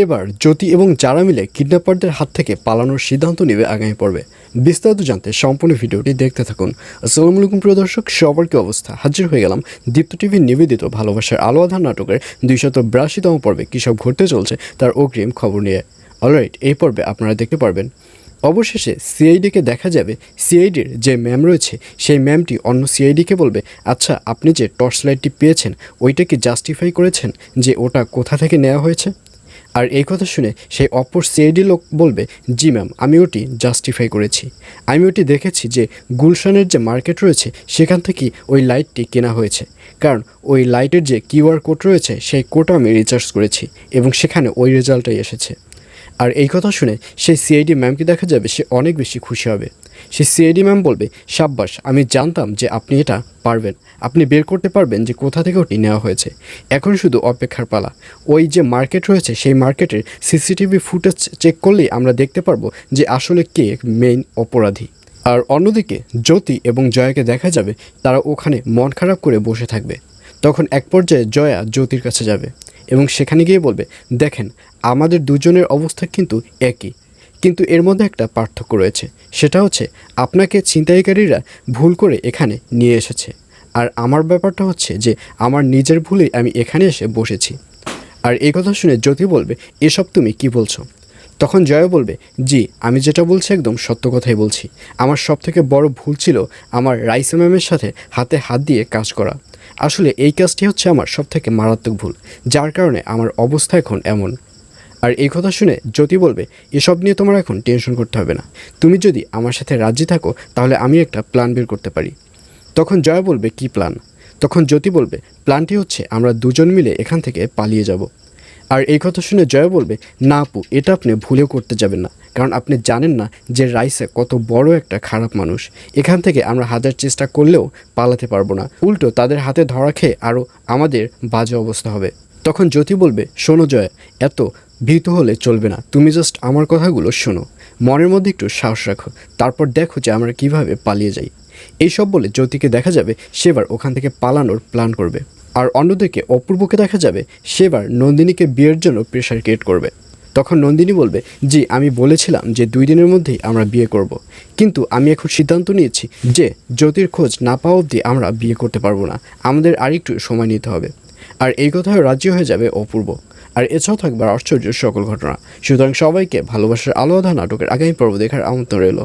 এবার জ্যোতি এবং যারা মিলে কিডন্যাপারদের হাত থেকে পালানোর সিদ্ধান্ত নেবে আগামী পর্বে। বিস্তারিত জানতে সম্পূর্ণ ভিডিওটি দেখতে থাকুন। আসসালামু আলাইকুম, প্রিয় দর্শক। সবার কি অবস্থা? হাজির হয়ে গেলাম দীপ্ত টিভির নিবেদিত ভালোবাসার আলো আধার নাটকের দুইশত বিরাশিতম পর্বে। কী সব ঘটতে চলছে তার অগ্রিম খবর নিয়ে। অলরাইট এই পর্বে আপনারা দেখতে পারবেন, অবশেষে সিআইডিকে দেখা যাবে। সিআইডির যে ম্যাম রয়েছে, সেই ম্যামটি অন্য সিআইডিকে বলবে আচ্ছা আপনি যে টর্চ লাইটটি পেয়েছেন, ওইটা কি জাস্টিফাই করেছেন যে ওটা কোথা থেকে নেওয়া হয়েছে? আর এই কথা শুনে সেই অপর সিআইডি লোক বলবে, জি ম্যাম, আমি ওটি জাস্টিফাই করেছি। আমি ওটি দেখেছি যে গুলশানের যে মার্কেট রয়েছে, সেখান থেকেই ওই লাইটটি কেনা হয়েছে। কারণ ওই লাইটের যে কিউআর কোড রয়েছে, সেই কোডও আমি রিচার্জ করেছি এবং সেখানে ওই রেজাল্টটাই এসেছে। আর এই কথা শুনে সেই সিআইডি ম্যামকে দেখা যাবে সে অনেক বেশি খুশি হবে। সেই সিআইডি ম্যাম বলবে সাব্বাস আমি জানতাম যে আপনি এটা পারবেন। আপনি বের করতে পারবেন যে কোথা থেকে ওটি নেওয়া হয়েছে। এখন শুধু অপেক্ষার পালা। ওই যে মার্কেট রয়েছে, সেই মার্কেটের সিসিটিভি ফুটেজ চেক করলেই আমরা দেখতে পারব যে আসলে কে মেইন অপরাধী। আর অন্যদিকে জ্যোতি এবং জয়াকে দেখা যাবে, তারা ওখানে মন খারাপ করে বসে থাকবে। তখন এক পর্যায়ে জয়া জ্যোতির কাছে যাবে এবং সেখানে গিয়ে বলবে, দেখেন, আমাদের দুজনের অবস্থা কিন্তু একই। কিন্তু এর মধ্যে একটা পার্থক্য রয়েছে। সেটা হচ্ছে, আপনাকে ছিনতাইকারীরা ভুল করে এখানে নিয়ে এসেছে। আর আমার ব্যাপারটা হচ্ছে যে, আমার নিজের ভুলেই আমি এখানে এসে বসেছি। আর এই কথা শুনে জ্যোতি বলবে, এসব তুমি কি বলছো? তখন জয় বলবে, জি, আমি যেটা বলছি একদম সত্য কথাই বলছি। আমার সব থেকে বড় ভুল ছিল আমার রাইসা ম্যামের সাথে হাতে হাত দিয়ে কাজ করা। আসলে এই কাজটি হচ্ছে আমার সব থেকে মারাত্মক ভুল, যার কারণে আমার অবস্থা এখন এমন। আর এই কথা শুনে জ্যোতি বলবে, এসব নিয়ে তোমার এখন টেনশন করতে হবে না। তুমি যদি আমার সাথে রাজি থাকো, তাহলে আমি একটা প্ল্যান বের করতে পারি। তখন জয়া বলবে, কি প্ল্যান তখন জ্যোতি বলবে প্ল্যানটি হচ্ছে আমরা দুজন মিলে এখান থেকে পালিয়ে যাব। আর এই কথা শুনে জয় বলবে, না আপু, এটা আপনি ভুলেও করতে যাবেন না। কারণ আপনি জানেন না যে রাইসা কত বড় একটা খারাপ মানুষ। এখান থেকে আমরা হাজার চেষ্টা করলেও পালাতে পারব না। উল্টো তাদের হাতে ধরা খেয়ে আরও আমাদের বাজে অবস্থা হবে। তখন জ্যোতি বলবে, শোনো জয়, এত ভীত হলে চলবে না। তুমি জাস্ট আমার কথাগুলো শোনো। মনের মধ্যে একটু সাহস রাখো। তারপর দেখো যে আমরা কীভাবে পালিয়ে যাই। এইসব বলে জ্যোতিকে দেখা যাবে সেবার ওখান থেকে পালানোর প্ল্যান করবে। আর অন্যদিকে অপূর্বকে দেখা যাবে সেবার নন্দিনীকে বিয়ের জন্য প্রেশার ক্রিয়েট করবে। তখন নন্দিনী বলবে, জি, আমি বলেছিলাম যে দুই দিনের মধ্যেই আমরা বিয়ে করব। কিন্তু আমি এখন সিদ্ধান্ত নিয়েছি যে জ্যোতির খোঁজ না পাওয়া অবধি আমরা বিয়ে করতে পারব না। আমাদের আরেকটু সময় নিতে হবে। আর এই কথায় রাজি হয়ে যাবে অপূর্ব। আর এছাড়াও থাকবে আশ্চর্য সকল ঘটনা। সুতরাং সবাইকে ভালোবাসার আলো আধা নাটকের আগামী পর্ব দেখার আমন্ত্রণ রইল।